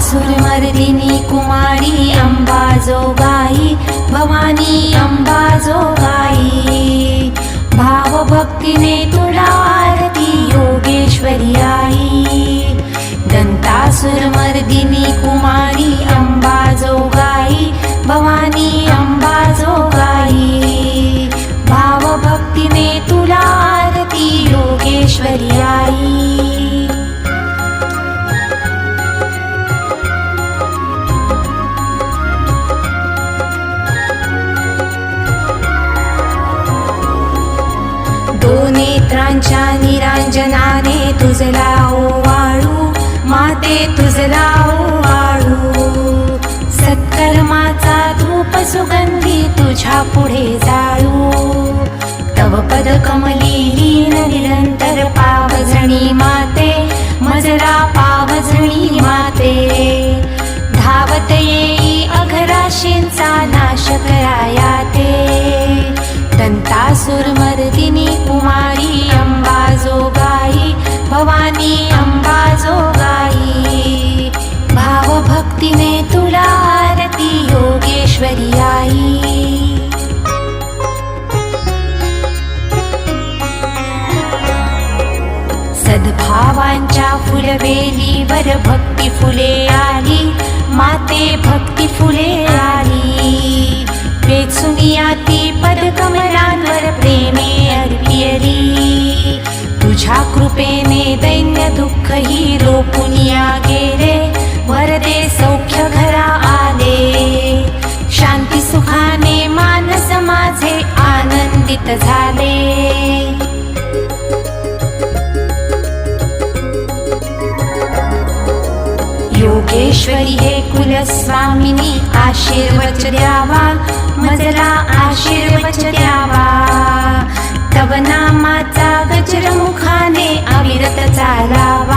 दंतासुरमर्दिनी कुमारी अंबा जोगाई भवानी अंबा जोगाई भावभक्तीने तुला आरती योगेश्वरी आई. दंतासुरमर्दिनी कुमारी अंबा जोगाई भवानी अंबा जोगाई भावभक्तीने तुला आरती योगेश्वरी आई. नेत्रांच्या निरांजनाने तुझला ओवाळू माते तुझला ओवाळू सत्कर्माचा धूप सुगंधी तुझ्या पुढे जा. दंतासुरमर्दिनी कुमारी अंबा जोगाई भवानी अंबा जोगाई. भावभक्तीने तुला आरती योगेश्वरी आई. सद्भावांच्या फुलवेलीवर भक्ती फुले आली माते भक्ती फुले आली. दुःख ही लोपुनिया गेले. वरदे सौख्य घरा आले. शांती सुखाने मानस माझे आनंदित झाले. योगेश्वरी हे कुलस्वामिनी आशीर्वच द्यावा. मजला आशीर्वच द्यावा. तव नामाचा गजरमुखा at the tide now.